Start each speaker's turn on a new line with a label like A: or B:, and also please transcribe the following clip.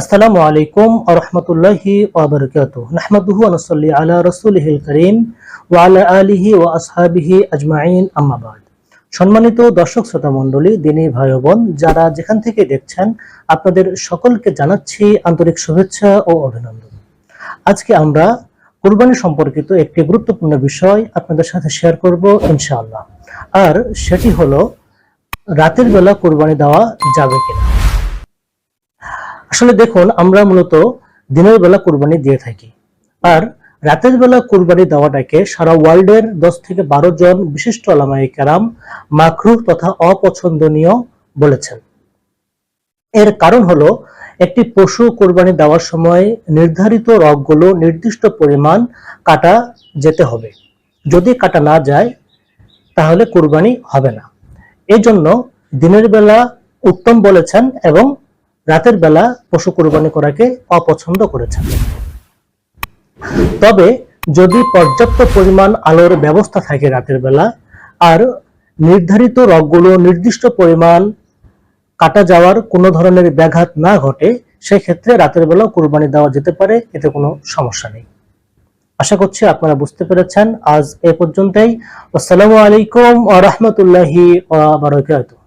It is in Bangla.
A: আসসালামু আলাইকুম আ রহমতুল্লাহি ওয়াবারকাত নাহমাদুহু ওয়া নুসাল্লি আলা রাসূলিহিল কারীম ওয়া আলা আলিহি ওয়া আসহাবিহি আজমাইন, আম্মা বাদ। সম্মানিত দর্শক শ্রোতা মণ্ডলী, দিনী ভাই বোন, যারা যেখান থেকে দেখছেন, আপনাদের সকলকে জানাচ্ছি আন্তরিক শুভেচ্ছা ও অভিনন্দন। আজকে আমরা কুরবানি সম্পর্কিত একটি গুরুত্বপূর্ণ বিষয় আপনাদের সাথে শেয়ার করব ইনশাআল্লাহ। আর সেটি হলো, রাতের বেলা কুরবানি দেওয়া যাবে কিনা। আসলে দেখুন, আমরা মূলত দিনের বেলা কুরবানি দিয়ে থাকি। আর রাতের বেলা কুরবানি দেওয়াটাকে সারা ওয়ার্ল্ডের দশ থেকে বারো জন বিশিষ্ট আলামাই কেরাম মাকরুহ তথা অপছন্দনীয় বলেছেন। এর কারণ হলো, একটি পশু কোরবানি দেওয়ার সময় নির্ধারিত রগগুলো নির্দিষ্ট পরিমাণ কাটা যেতে হবে। যদি কাটা না যায়, তাহলে কোরবানি হবে না। এজন্য দিনের বেলা উত্তম বলেছেন এবং রাতের বেলা পশু কোরবানি করাকে অপছন্দ করেছেন। তবে যদি পর্যাপ্ত পরিমাণ আলোর ব্যবস্থা থাকে রাতের বেলা, আর নির্ধারিত রগগুলো নির্দিষ্ট পরিমাণ কাটা যাওয়ার কোনো ধরনের ব্যাঘাত না ঘটে সেই ক্ষেত্রে রাতের বেলা কোরবানি দেওয়া যেতে পারে, এতে কোনো সমস্যা নেই। আশা করছি আপনারা বুঝতে পেরেছেন। আজ এ পর্যন্তই। আসসালামু আলাইকুম ওয়া বারাকাতুহু।